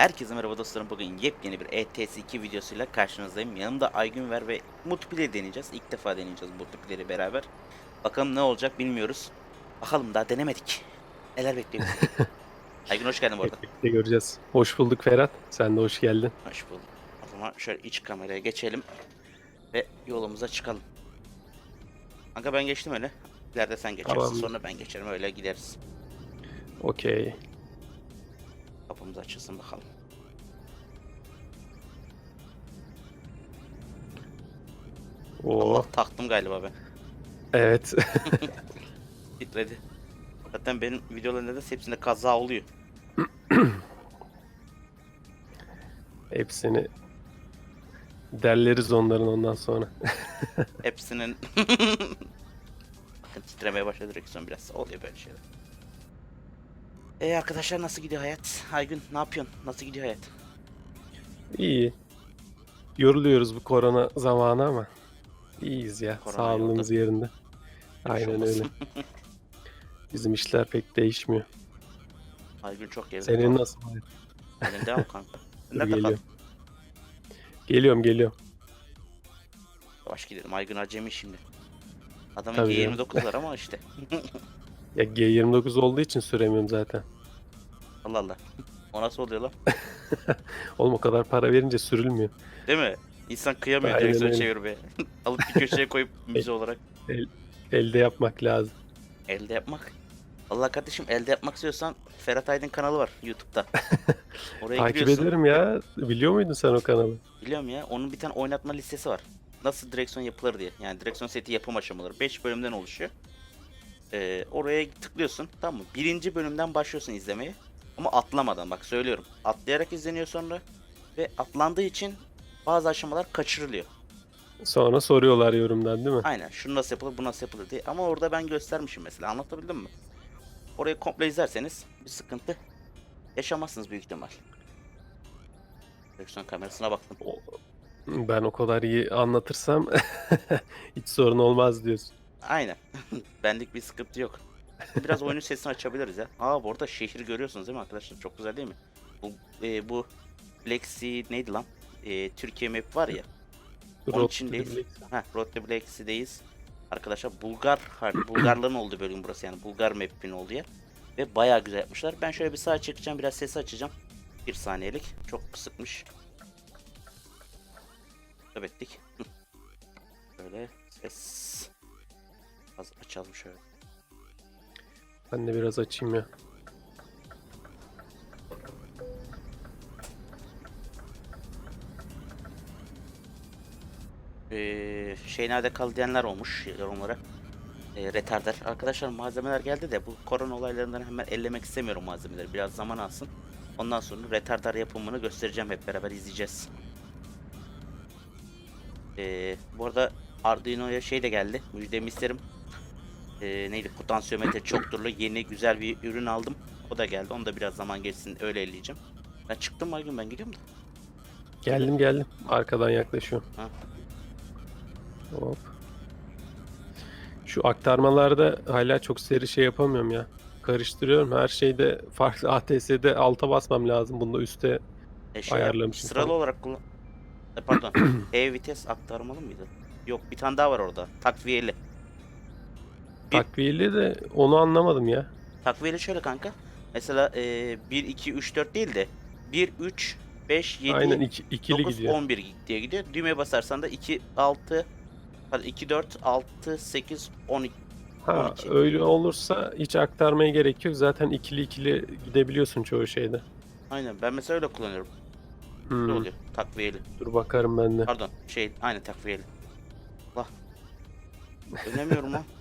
Herkese merhaba dostlarım. Bugün yepyeni bir ETS2 videosuyla karşınızdayım. Yanımda Aygün var ve multiplayer deneyeceğiz. İlk defa deneyeceğiz multiplayer'i beraber. Bakalım ne olacak bilmiyoruz. Bakalım daha denemedik. Neler bekliyor? Aygün hoş geldin bu arada. Birlikte göreceğiz. Hoş bulduk Ferhat. Sen de hoş geldin. Hoş bulduk. O zaman şöyle iç kameraya geçelim. Ve yolumuza çıkalım. Kanka ben geçtim öyle. İleride sen geçersin Tamam. sonra ben geçerim öyle gideriz. Okey. Kapımız açılsın bakalım. Oo. Allah taktım galiba ben. Evet. Titredi. Zaten benim videolarımda da hepsinde kaza oluyor. Hepsini derleriz onların ondan sonra. Hepsinin titremeye başladı direksiyon biraz. Oluyor böyle şeyler. Ee arkadaşlar nasıl gidiyor hayat? Aygün ne yapıyorsun? Nasıl gidiyor hayat? İyi. Yoruluyoruz bu korona zamanı ama iyiyiz ya. Korona Sağlığımız yerinde. Aynen öyle. Bizim işler pek değişmiyor. Aygün çok geride. Senin nasıl? Senin devam kanka. Nerede geliyorum. kaldın? Geliyorum geliyorum. Yavaş gidelim. Aygün acemi şimdi. Adamın Tabii G29 var ama işte. Ya G29 olduğu için süremiyorum zaten. Allah Allah. O nasıl oluyor lan? Oğlum o kadar para verince sürülmüyor. Değil mi? İnsan kıyamıyor Aynen direksiyonu öyle. çevirmeye. Alıp bir köşeye koyup müze olarak Elde yapmak lazım. elde yapmak. Allah kardeşim elde yapmak istiyorsan Ferhat Aydın kanalı var YouTube'da. Oraya Takip giriyorsun. ederim ya. Biliyor muydun sen o kanalı? Biliyorum ya. Onun bir tane oynatma listesi var. Nasıl direksiyon yapılır diye. Yani direksiyon seti yapım aşamaları. 5 bölümden oluşuyor. Ee, oraya tıklıyorsun. Tamam mı? Birinci bölümden başlıyorsun izlemeye. Ama atlamadan bak söylüyorum. Atlayarak izleniyor sonra. Ve atlandığı için bazı aşamalar kaçırılıyor. Sonra soruyorlar yorumdan değil mi? Aynen. Şunu nasıl yapılır, bu nasıl yapılır diye. Ama orada ben göstermişim mesela. Anlatabildim mi? Orayı komple izlerseniz bir sıkıntı yaşamazsınız büyük ihtimal. Direksiyon kamerasına baktım. Ben o kadar iyi anlatırsam hiç sorun olmaz diyorsun. Aynen. Benlik bir sıkıntı yok. Biraz oyunun sesini açabiliriz ya. Aa bu arada şehri görüyorsunuz değil mi arkadaşlar? Çok güzel değil mi? Bu e, bu Lexi neydi lan? E, Türkiye map var ya. Onun içindeyiz. Ha, Road to Lexi'deyiz. Arkadaşlar Bulgar har- Bulgarların olduğu bölüm burası yani. Bulgar map'in olduğu yer. Ve bayağı güzel yapmışlar. Ben şöyle bir sağa çekeceğim. Biraz sesi açacağım. Bir saniyelik. Çok kısıkmış. Öbettik. Böyle ses. Az açalım şöyle. Ben de biraz açayım ya. Ee, şey nerede kaldı diyenler olmuş yorumlara. Ee, retarder. Arkadaşlar malzemeler geldi de bu korona olaylarından hemen ellemek istemiyorum malzemeleri. Biraz zaman alsın. Ondan sonra retardar yapımını göstereceğim hep beraber izleyeceğiz. Ee, bu arada Arduino'ya şey de geldi. Müjdemi isterim. Ee, neydi? Potansiyometre çok turlu yeni güzel bir ürün aldım. O da geldi. Onu da biraz zaman geçsin öyle elleyeceğim. Ben çıktım mı gün ben gidiyorum da. Geldim geldim. Arkadan yaklaşıyorum. Ha. Hop. Şu aktarmalarda hala çok seri şey yapamıyorum ya. Karıştırıyorum. Her şeyde farklı ATS'de alta basmam lazım. Bunda üste E, şey Ayarlamışım Sıralı falan. olarak kullan. E, pardon. E vites aktarmalı mıydı? Yok bir tane daha var orada. Takviyeli. Takviyeli de onu anlamadım ya. Takviyeli şöyle kanka. Mesela e, 1, 2, 3, 4 değil de 1, 3, 5, 7, Aynen iki, ikili 9, gidiyor. 11 diye gidiyor. Düğmeye basarsan da 2, 6, pardon 2, 4, 6, 8, 12. Ha 12. öyle olursa hiç aktarmaya gerek yok. Zaten ikili ikili gidebiliyorsun çoğu şeyde. Aynen ben mesela öyle kullanıyorum. Hmm, Ne oluyor? Takviyeli. Dur bakarım ben de. Pardon şey aynı takviyeli. Allah. Dönemiyorum lan.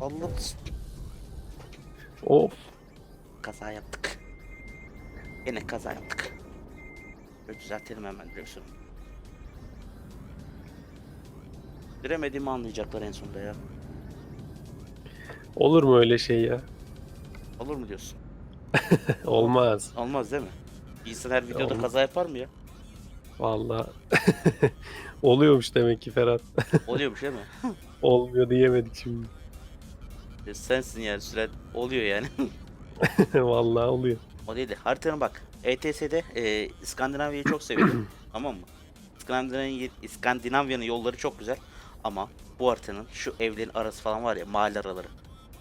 Allah Hop. Kaza yaptık. Yine kaza yaptık. Böyle düzeltelim hemen direksiyonu. Diremediğimi anlayacaklar en sonunda ya. Olur mu öyle şey ya? Olur mu diyorsun? Olmaz. Olmaz değil mi? Bir insan her videoda Olmaz. kaza yapar mı ya? Vallahi oluyormuş demek ki Ferhat. Oluyormuş değil mi? Olmuyor diyemedik şimdi. E, Sensin yani süren oluyor yani. Vallahi oluyor. o değil de haritanın bak. ETS'de e, İskandinavya'yı çok seviyorum. tamam mı? İskandinavya, İskandinavya'nın yolları çok güzel. Ama bu haritanın şu evlerin arası falan var ya mahalle araları.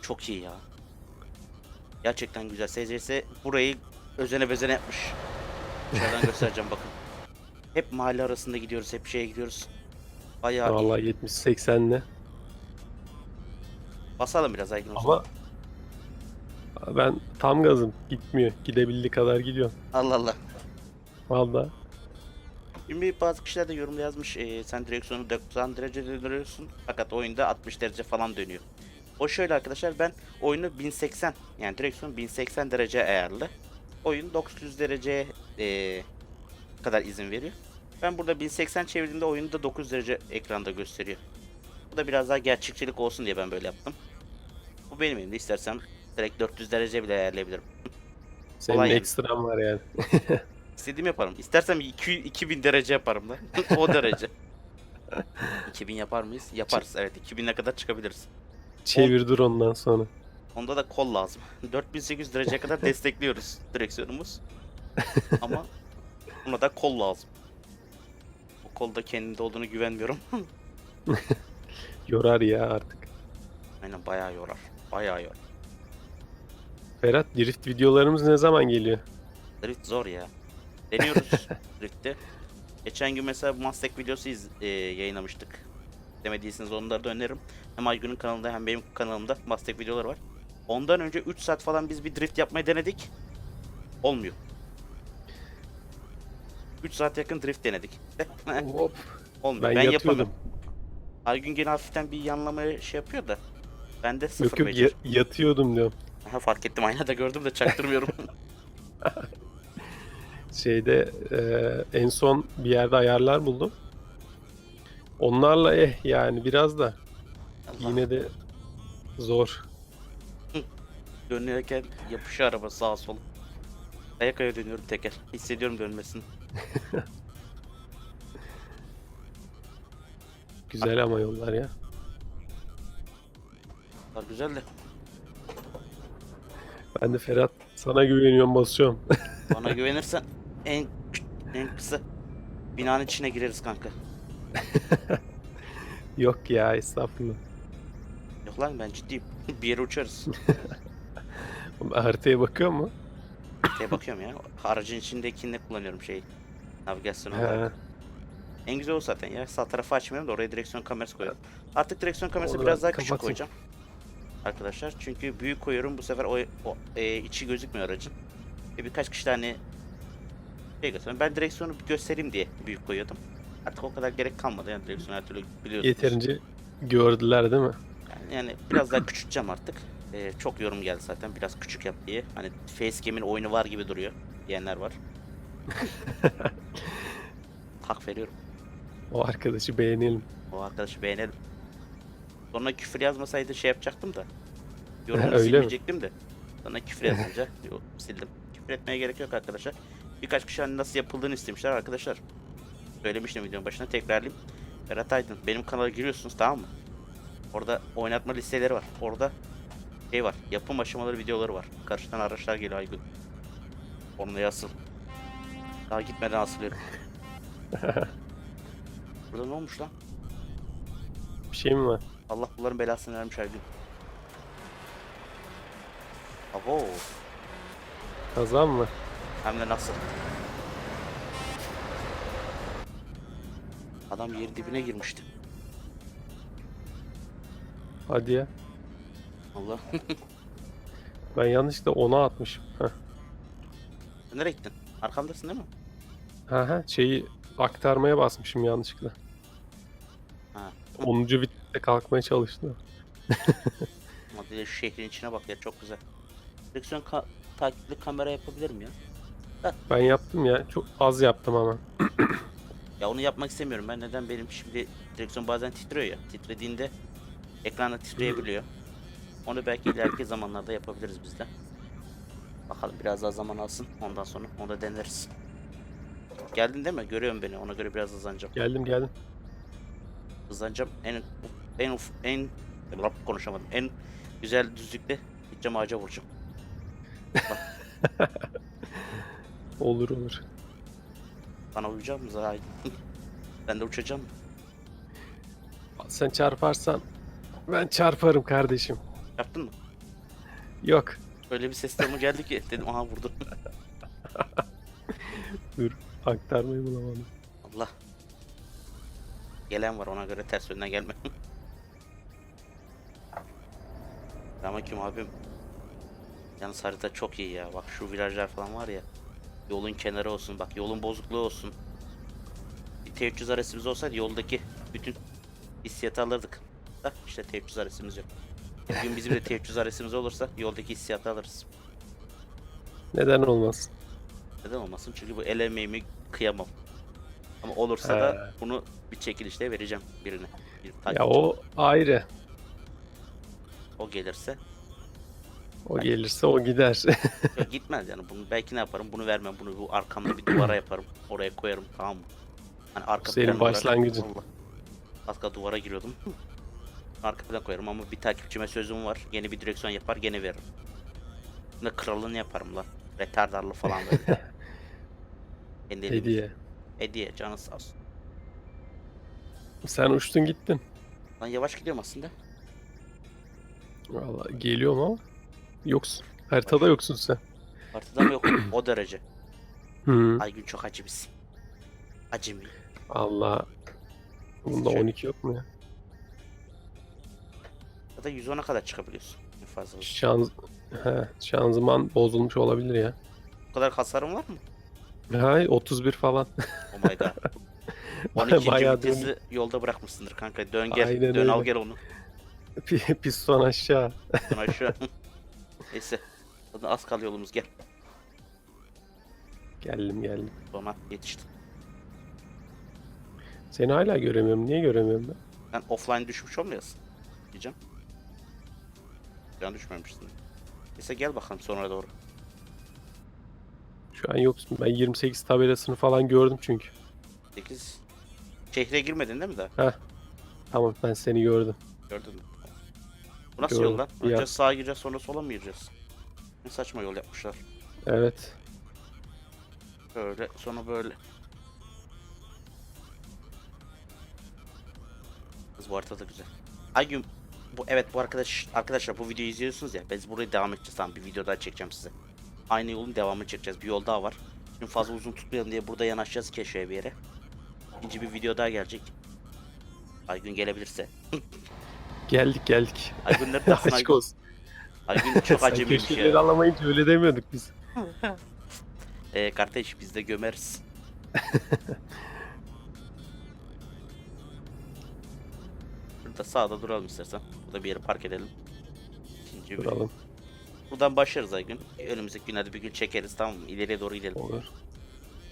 Çok iyi ya. Gerçekten güzel. SCS burayı özene bezene yapmış. Şuradan göstereceğim bakın. Hep mahalle arasında gidiyoruz. Hep şeye gidiyoruz. Bayağı. Vallahi 70-80'le. Basalım biraz Aygün olsun. Ama ben tam gazım. Gitmiyor. Gidebildiği kadar gidiyor. Allah Allah. Vallahi. Şimdi bazı kişiler de yorumda yazmış e, sen direksiyonu 90 derece döndürüyorsun fakat oyunda 60 derece falan dönüyor. O şöyle arkadaşlar ben oyunu 1080 yani direksiyon 1080 derece ayarlı. Oyun 900 dereceye e, kadar izin veriyor. Ben burada 1080 çevirdiğimde oyunu da 900 derece ekranda gösteriyor. Bu da biraz daha gerçekçilik olsun diye ben böyle yaptım. Bu benim elimde istersem direkt 400 derece bile ayarlayabilirim. Senin yani. ekstran var yani. İstediğimi yaparım. İstersem 2, 2000 derece yaparım da. o derece. 2000 yapar mıyız? Yaparız evet. 2000'e kadar çıkabiliriz. Çevir dur ondan sonra. Onda da kol lazım. 4800 dereceye kadar destekliyoruz direksiyonumuz. Ama buna da kol lazım. O kolda kendinde olduğunu güvenmiyorum. Yorar ya artık. Aynen bayağı yorar. Bayağı yorar. Ferhat drift videolarımız ne zaman geliyor? Drift zor ya. Deniyoruz drift'te. Geçen gün mesela Mustang videosu iz, e, yayınlamıştık. Demediyseniz onları da öneririm. Hem Aygün'ün kanalında hem benim kanalımda Mustang videoları var. Ondan önce 3 saat falan biz bir drift yapmayı denedik. Olmuyor. 3 saat yakın drift denedik. Hop. Olmuyor. Ben, Ben, yatıyordum. yapamıyorum. Aygün gene hafiften bir yanlamaya şey yapıyor da. Ben de sıfır Yok yok beceri. ya- yatıyordum diyorum. Aha, fark ettim aynada gördüm de çaktırmıyorum. Şeyde e, en son bir yerde ayarlar buldum. Onlarla eh yani biraz da Allah. yine de zor. Dönerken yapışıyor araba sağa sola. Ayak aya dönüyorum teker. Hissediyorum dönmesini. Güzel ama yollar ya. Ha, güzel de Ben de Ferhat sana güveniyorum basıyorum. bana güvenirsen en en kısa binanın içine gireriz kanka. Yok ya estağfurullah. Yok lan ben ciddiyim. bir yere uçarız. Oğlum, Haritaya bakıyor mu? Şeye bakıyorum ya. Aracın içindekini kullanıyorum şey. Navigasyon He. olarak. En güzel o zaten ya. Sağ tarafı açmıyorum da oraya direksiyon kamerası koyuyorum. Artık direksiyon kamerası Onu biraz daha küçük kapatayım. koyacağım. Arkadaşlar çünkü büyük koyuyorum bu sefer o, o e, içi gözükmüyor aracın. Ve birkaç kişi tane şey göstereyim. Ben direksiyonu göstereyim diye büyük koyuyordum. Artık o kadar gerek kalmadı yani direksiyon her türlü biliyorsunuz. Yeterince gördüler değil mi? Yani, yani biraz daha küçülteceğim artık. Ee, çok yorum geldi zaten biraz küçük yap diye. Hani Facecam'in oyunu var gibi duruyor diyenler var. Hak veriyorum. O arkadaşı beğenelim. O arkadaşı beğenelim. Sonra küfür yazmasaydı şey yapacaktım da. Yorumunu Öyle mi? silmeyecektim de. Sonra küfür yazınca sildim. Küfür etmeye gerek yok arkadaşlar. Birkaç kişi hani nasıl yapıldığını istemişler arkadaşlar. Söylemiştim videonun başına tekrarlayayım. Berat Aydın benim kanala giriyorsunuz tamam mı? Orada oynatma listeleri var. Orada şey var. Yapım aşamaları videoları var. Karşıdan araçlar geliyor Aygün. Onunla asıl. Daha gitmeden asılıyorum. Burada ne olmuş lan? Bir şey mi var? Allah bunların belasını vermiş her gün. Abo. Kaza mı? Hem de nasıl? Adam yerin dibine girmişti. Hadi ya. Allah. Ben yanlışlıkla 10'a atmışım. Heh. Sen Nereye gittin? Arkamdasın değil mi? Ha ha şeyi aktarmaya basmışım yanlışlıkla. Ha. 10. viteste kalkmaya çalıştı. Şu şehrin içine bak ya çok güzel. Direksiyon ka- takipli kamera yapabilirim ya. Ben yaptım ya. Çok az yaptım ama. Ya onu yapmak istemiyorum ben. Neden benim şimdi direksiyon bazen titriyor ya. Titrediğinde ekranda titreyebiliyor. Onu belki ileriki zamanlarda yapabiliriz biz de. Bakalım biraz daha zaman alsın. Ondan sonra onu da deneriz. Geldin değil mi? Görüyorum beni. Ona göre biraz hızlanacağım. Geldim geldim. Hızlanacağım. En en en Lap konuşamadım. En güzel düzlükte gideceğim ağaca vuracağım. Olur olur. Bana uyacak mısın? Hayır. ben de uçacağım. Sen çarparsan ben çarparım kardeşim. Yaptın mı? Yok. Öyle bir ses tonu geldi ki dedim aha vurdu. Dur. Aktarmayı bulamadım. Allah. Gelen var ona göre ters yönden gelme. Ama kim abim? Yalnız harita çok iyi ya. Bak şu virajlar falan var ya. Yolun kenarı olsun. Bak yolun bozukluğu olsun. Bir T300 arasımız olsaydı yoldaki bütün hissiyatı alırdık. Da işte T300 arasımız yok. Bir gün bizim de T300 arasımız olursa yoldaki hissiyatı alırız. Neden olmaz? Neden olmasın? Çünkü bu el emeğimi kıyamam. Ama olursa da bunu bir çekilişte vereceğim birine. Bir Ya o ayrı. O gelirse. O gelirse o gider. Yok, gitmez yani. Bunu belki ne yaparım? Bunu vermem. Bunu bu arkamda bir duvara yaparım. Oraya koyarım. Tamam mı? Hani arka Senin başlangıcın. Allah. Kaldı duvara giriyordum. Arka koyarım ama bir takipçime sözüm var. Yeni bir direksiyon yapar gene veririm. Ne kralını yaparım lan. Retardarlı falan böyle. Kendi elimle. Hediye. Hediye canı sağ olsun. Sen uçtun gittin. Lan yavaş gidiyorum aslında. Vallahi geliyorum ama yoksun. Haritada yoksun sen. Haritada mı yok o derece. Hı. Aygün çok acı misin? Acemi. Allah. Bunda Şöyle. 12 yok mu ya? Ya da 110'a kadar çıkabiliyorsun. En fazla. Şanz... He, şanzıman bozulmuş olabilir ya. Bu kadar hasarın var mı? Hay 31 falan. Oh my god. 12. Bayağı vitesi yolda bırakmışsındır kanka. Dön gel. Aynen dön al öyle. gel onu. Pi- Piston aşağı. Dön aşağı. Neyse. Az kal yolumuz gel. Geldim geldim. Sonra yetiştim. Seni hala göremiyorum. Niye göremiyorum ben? Ben offline düşmüş olmayasın. Diyeceğim. Can düşmemişsin. Neyse gel bakalım sonra doğru. Şu an yoksun. Ben 28 tabelasını falan gördüm çünkü. 8. Şehre girmedin değil mi daha? Tamam ben seni gördüm. Gördün mü? Bu nasıl Gördüm. yol lan? Ya. Önce sağa gireceğiz sonra sola mı gireceğiz? Ne saçma yol yapmışlar. Evet. Böyle sonra böyle. Kız bu harita da güzel. Aygün bu evet bu arkadaş arkadaşlar bu videoyu izliyorsunuz ya biz burayı devam edeceğiz tamam bir video daha çekeceğim size. Aynı yolun devamını çekeceğiz. Bir yol daha var. Şimdi fazla uzun tutmayalım diye burada yanaşacağız keşfeye bir yere. İkinci bir video daha gelecek. Aygün gelebilirse. Geldik geldik. Aygün neredesin Aşk Aygün? olsun. Aygün çok Sen acemiymiş köşeleri ya. alamayınca öyle demiyorduk biz. Ee, kardeş biz de gömeriz. Şurada sağda duralım istersen. Burada bir yere park edelim. İkinci bir- Duralım. Buradan başlarız Aygün. Önümüzdeki günlerde bir gün çekeriz tamam mı? İleriye doğru gidelim. Olur.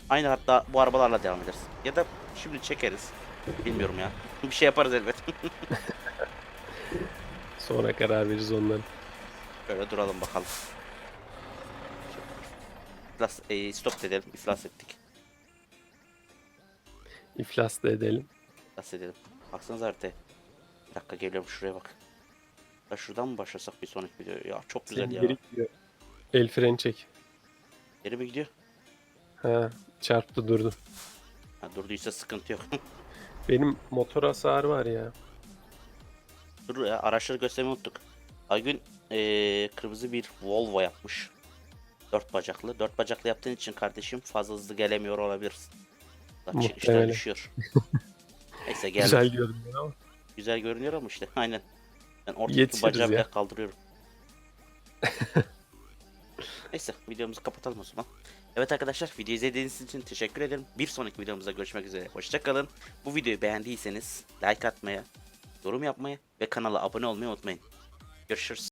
Aynı hatta bu arabalarla devam ederiz. Ya da şimdi çekeriz. Bilmiyorum ya. bir şey yaparız elbet. Sonra karar veririz onların. Böyle duralım bakalım. İflas, e, stop edelim. İflas ettik. İflas da edelim. İflas edelim. Baksanıza haritaya. Bir dakika geliyorum şuraya bak. Ya şuradan mı başlasak bir sonraki video? Ya çok güzel Senin ya. geri gidiyor. El freni çek. Geri mi gidiyor? Ha, çarptı durdu. Ha, durduysa sıkıntı yok. Benim motor hasarı var ya. Dur ya araçları göstermeyi unuttuk. Aygün eee, kırmızı bir Volvo yapmış. Dört bacaklı. Dört bacaklı yaptığın için kardeşim fazla hızlı gelemiyor olabilirsin. Bak düşüyor. Neyse gel. Güzel Güzel. görünüyor ama. görünüyor ama işte aynen. Ben ortadaki Yetişiriz bacağı bile kaldırıyorum. Neyse videomuzu kapatalım o zaman. Evet arkadaşlar video izlediğiniz için teşekkür ederim. Bir sonraki videomuzda görüşmek üzere. Hoşçakalın. Bu videoyu beğendiyseniz like atmaya, yorum yapmayı ve kanala abone olmayı unutmayın. Görüşürüz.